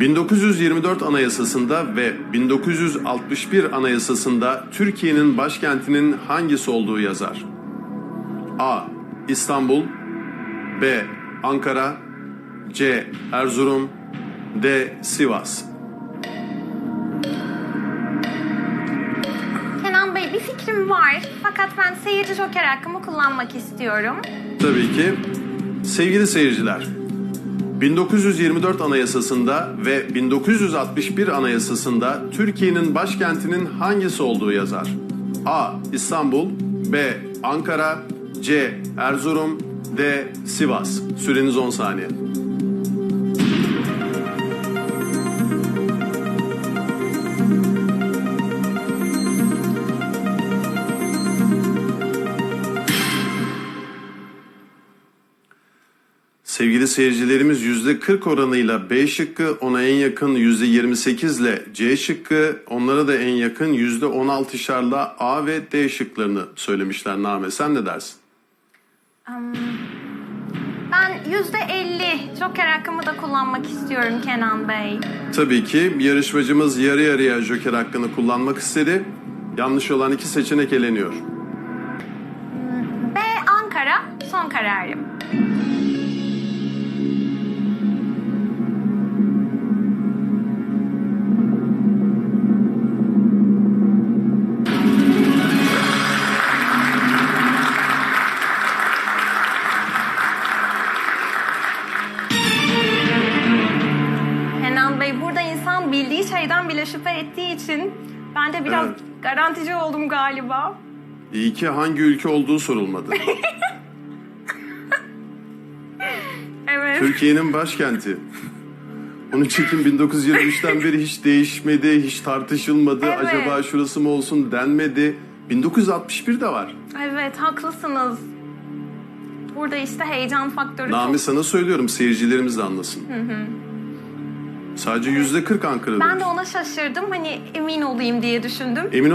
1924 Anayasası'nda ve 1961 Anayasası'nda Türkiye'nin başkentinin hangisi olduğu yazar? A. İstanbul B. Ankara C. Erzurum D. Sivas Kenan Bey bir fikrim var fakat ben seyirci joker hakkımı kullanmak istiyorum. Tabii ki. Sevgili seyirciler, 1924 Anayasası'nda ve 1961 Anayasası'nda Türkiye'nin başkentinin hangisi olduğu yazar? A. İstanbul B. Ankara C. Erzurum D. Sivas. Süreniz 10 saniye. Sevgili seyircilerimiz %40 oranıyla B şıkkı, ona en yakın %28 ile C şıkkı, onlara da en yakın %16'şarla A ve D şıklarını söylemişler Name. Sen ne dersin? Ben yüzde elli joker hakkımı da kullanmak istiyorum Kenan Bey. Tabii ki yarışmacımız yarı yarıya joker hakkını kullanmak istedi. Yanlış olan iki seçenek eleniyor. B Ankara son kararım. Bey burada insan bildiği şeyden bile şüphe ettiği için ben de biraz Evet. garantici oldum galiba. İyi ki hangi ülke olduğu sorulmadı. Evet. Türkiye'nin başkenti. Onun çekim 1923'ten beri hiç değişmedi, hiç tartışılmadı. Evet. Acaba şurası mı olsun denmedi. 1961 de var. Evet haklısınız. Burada işte heyecan faktörü Nami çok. sana söylüyorum seyircilerimiz de anlasın. Sadece yüzde 40 Ankara Ben de ona şaşırdım. Hani emin olayım diye düşündüm. Emin